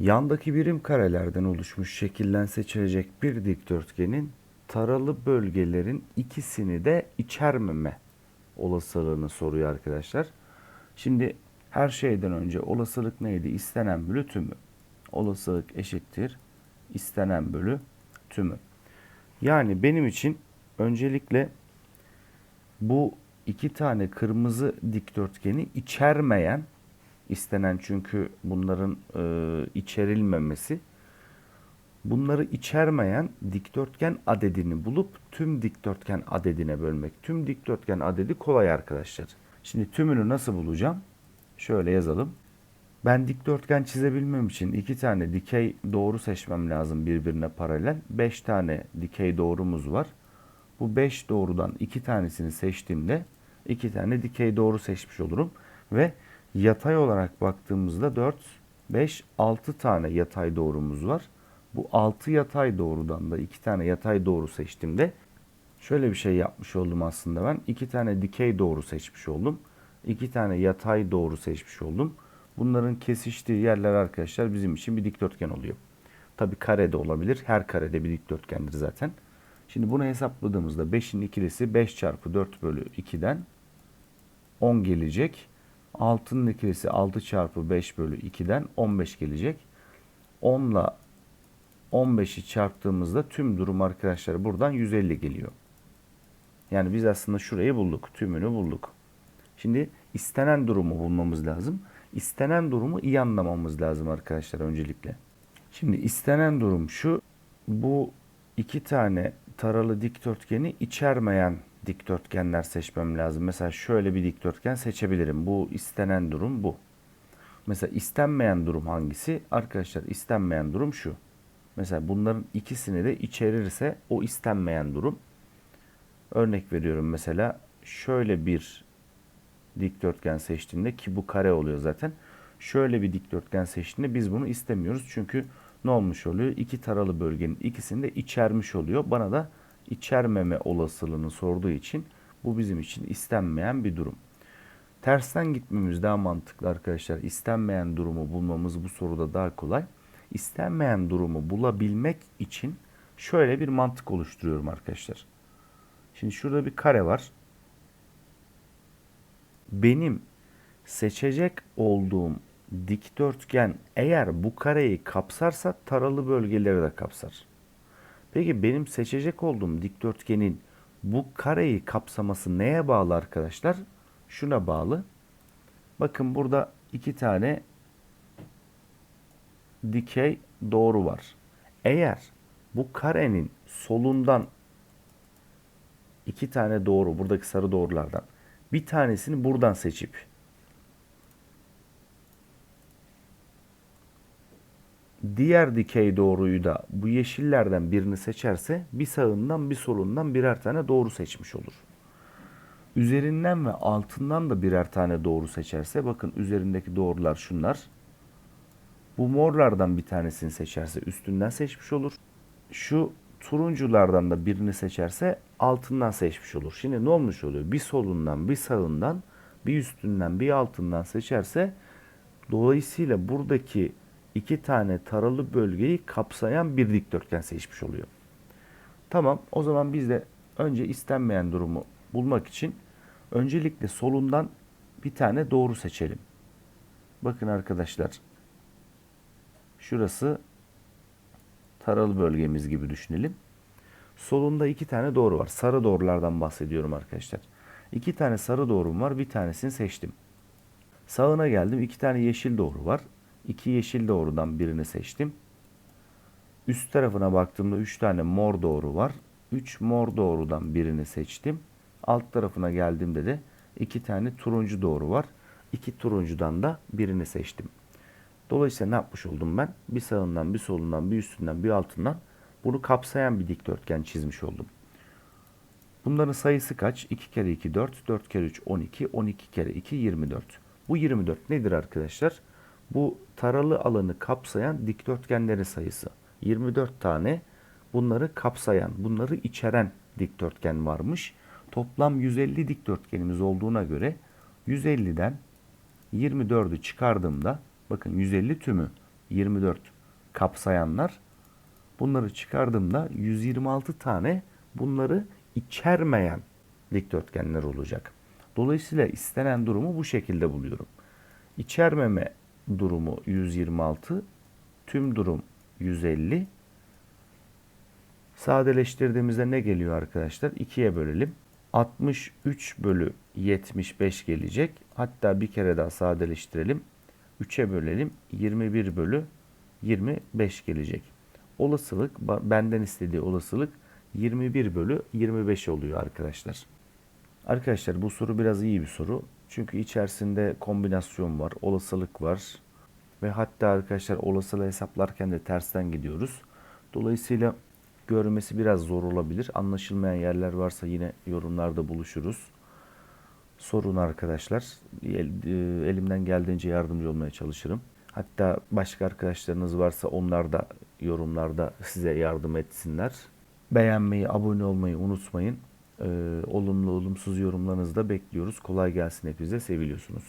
Yandaki birim karelerden oluşmuş şekilden seçilecek bir dikdörtgenin taralı bölgelerin ikisini de içermeme olasılığını soruyor arkadaşlar. Şimdi her şeyden önce olasılık neydi? İstenen bölü tümü. Olasılık eşittir istenen bölü tümü. Yani benim için öncelikle bu iki tane kırmızı dikdörtgeni içermeyen istenen çünkü bunların e, içerilmemesi bunları içermeyen dikdörtgen adedini bulup tüm dikdörtgen adedine bölmek. Tüm dikdörtgen adedi kolay arkadaşlar. Şimdi tümünü nasıl bulacağım? Şöyle yazalım. Ben dikdörtgen çizebilmem için iki tane dikey doğru seçmem lazım birbirine paralel. Beş tane dikey doğrumuz var. Bu beş doğrudan iki tanesini seçtiğimde iki tane dikey doğru seçmiş olurum. Ve yatay olarak baktığımızda 4, 5, 6 tane yatay doğrumuz var. Bu 6 yatay doğrudan da iki tane yatay doğru seçtiğimde şöyle bir şey yapmış oldum aslında ben. iki tane dikey doğru seçmiş oldum. iki tane yatay doğru seçmiş oldum. Bunların kesiştiği yerler arkadaşlar bizim için bir dikdörtgen oluyor. Tabi kare de olabilir. Her karede bir dikdörtgendir zaten. Şimdi bunu hesapladığımızda 5'in ikilisi 5 çarpı 4 bölü 2'den 10 gelecek. 6'nın ikilisi 6 çarpı 5 bölü 2'den 15 gelecek. 10 ile 15'i çarptığımızda tüm durum arkadaşlar buradan 150 geliyor. Yani biz aslında şurayı bulduk. Tümünü bulduk. Şimdi istenen durumu bulmamız lazım. İstenen durumu iyi anlamamız lazım arkadaşlar öncelikle. Şimdi istenen durum şu. Bu iki tane taralı dikdörtgeni içermeyen dikdörtgenler seçmem lazım. Mesela şöyle bir dikdörtgen seçebilirim. Bu istenen durum bu. Mesela istenmeyen durum hangisi? Arkadaşlar istenmeyen durum şu. Mesela bunların ikisini de içerirse o istenmeyen durum. Örnek veriyorum mesela şöyle bir dikdörtgen seçtiğinde ki bu kare oluyor zaten. Şöyle bir dikdörtgen seçtiğinde biz bunu istemiyoruz. Çünkü ne olmuş oluyor? İki taralı bölgenin ikisini de içermiş oluyor. Bana da içermeme olasılığını sorduğu için bu bizim için istenmeyen bir durum. Tersten gitmemiz daha mantıklı arkadaşlar. İstenmeyen durumu bulmamız bu soruda daha kolay. İstenmeyen durumu bulabilmek için şöyle bir mantık oluşturuyorum arkadaşlar. Şimdi şurada bir kare var. Benim seçecek olduğum dikdörtgen eğer bu kareyi kapsarsa taralı bölgeleri de kapsar. Peki benim seçecek olduğum dikdörtgenin bu kareyi kapsaması neye bağlı arkadaşlar? Şuna bağlı. Bakın burada iki tane dikey doğru var. Eğer bu karenin solundan iki tane doğru buradaki sarı doğrulardan bir tanesini buradan seçip diğer dikey doğruyu da bu yeşillerden birini seçerse bir sağından bir solundan birer tane doğru seçmiş olur. Üzerinden ve altından da birer tane doğru seçerse bakın üzerindeki doğrular şunlar. Bu morlardan bir tanesini seçerse üstünden seçmiş olur. Şu turunculardan da birini seçerse altından seçmiş olur. Şimdi ne olmuş oluyor? Bir solundan, bir sağından, bir üstünden, bir altından seçerse dolayısıyla buradaki iki tane taralı bölgeyi kapsayan bir dikdörtgen seçmiş oluyor. Tamam o zaman biz de önce istenmeyen durumu bulmak için öncelikle solundan bir tane doğru seçelim. Bakın arkadaşlar şurası taralı bölgemiz gibi düşünelim. Solunda iki tane doğru var. Sarı doğrulardan bahsediyorum arkadaşlar. İki tane sarı doğrum var. Bir tanesini seçtim. Sağına geldim. iki tane yeşil doğru var. İki yeşil doğrudan birini seçtim. Üst tarafına baktığımda üç tane mor doğru var. Üç mor doğrudan birini seçtim. Alt tarafına geldiğimde de iki tane turuncu doğru var. İki turuncudan da birini seçtim. Dolayısıyla ne yapmış oldum ben? Bir sağından, bir solundan, bir üstünden, bir altından bunu kapsayan bir dikdörtgen çizmiş oldum. Bunların sayısı kaç? 2 kere 2 4, 4 kere 3 12, 12 kere 2 24. Bu 24 nedir arkadaşlar? Bu taralı alanı kapsayan dikdörtgenlerin sayısı. 24 tane bunları kapsayan, bunları içeren dikdörtgen varmış. Toplam 150 dikdörtgenimiz olduğuna göre 150'den 24'ü çıkardığımda bakın 150 tümü 24 kapsayanlar. Bunları çıkardığımda 126 tane bunları içermeyen dikdörtgenler olacak. Dolayısıyla istenen durumu bu şekilde buluyorum. İçermeme durumu 126, tüm durum 150. Sadeleştirdiğimizde ne geliyor arkadaşlar? 2'ye bölelim. 63 bölü 75 gelecek. Hatta bir kere daha sadeleştirelim. 3'e bölelim. 21 bölü 25 gelecek. Olasılık benden istediği olasılık 21 bölü 25 oluyor arkadaşlar. Arkadaşlar bu soru biraz iyi bir soru. Çünkü içerisinde kombinasyon var, olasılık var. Ve hatta arkadaşlar olasılığı hesaplarken de tersten gidiyoruz. Dolayısıyla görmesi biraz zor olabilir. Anlaşılmayan yerler varsa yine yorumlarda buluşuruz. Sorun arkadaşlar. E, Elimden geldiğince yardımcı olmaya çalışırım. Hatta başka arkadaşlarınız varsa onlar da yorumlarda size yardım etsinler. Beğenmeyi, abone olmayı unutmayın. Ee, olumlu olumsuz yorumlarınızı da bekliyoruz. Kolay gelsin hepinize. Seviliyorsunuz.